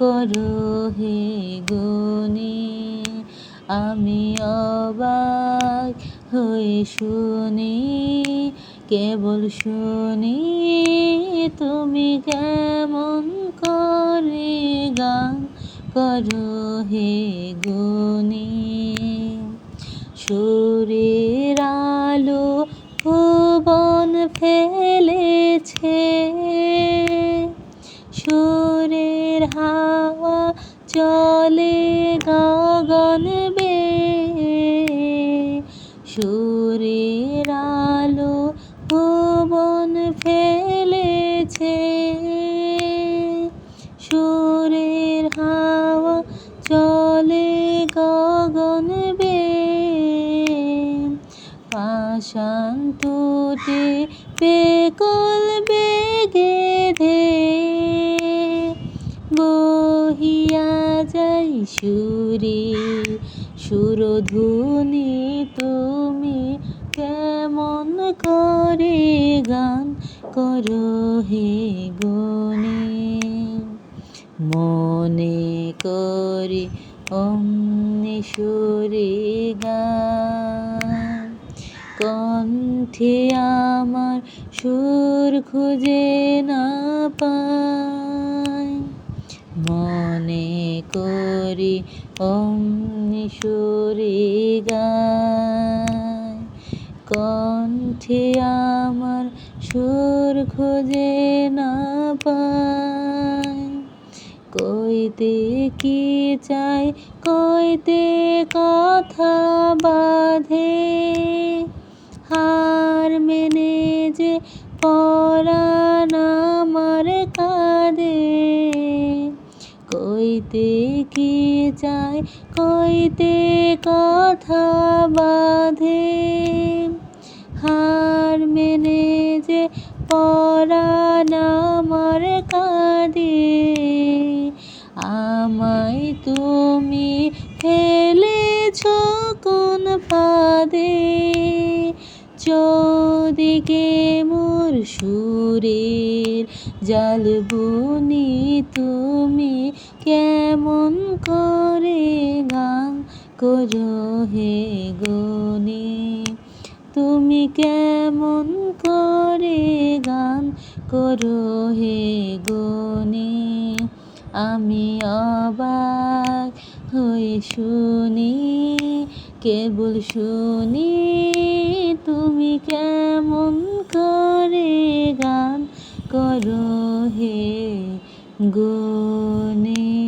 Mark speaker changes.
Speaker 1: করো হে গুনি আমি অবাক হয়ে শুনি, কেবল শুনি, তুমি কেমন করে গান করো হে গুনি সুরের আলো ভুবন ফেলেছে হাওয়া চলে গগন বে সুরের আলো ভুবন ফেলেছে। সুরের হাওয়া চলে গগন বে পাশান টুটে সুরে সুরধুনি তুমি কেমন করে গান করো হে গুণে? মনে করি অমনি সুরে গান। কণ্ঠে আমার সুর খুঁজে না পাই। মনে করি অমনি সুরে গায়। কণ্ঠে আমার সুর খুঁজে না পাই কইতে কি চাই, কইতে কথা বাঁধে কইতে কি চাই কইতে কথা বাঁধে। হার মেনে যে পরাণ আমার কাঁদে আমায় তুমি ফেলেছ কোন ফাঁদে। চৌদিকে মোর সুরের জাল বুনি তুমি কেমন করে গান করো হে গনি? তুমি কেমন করে গান করো হে গনি? আমি অবাক হয়ে শুনি, কেবল শুনি, তুমি কেমন করে গান করো হে গুণী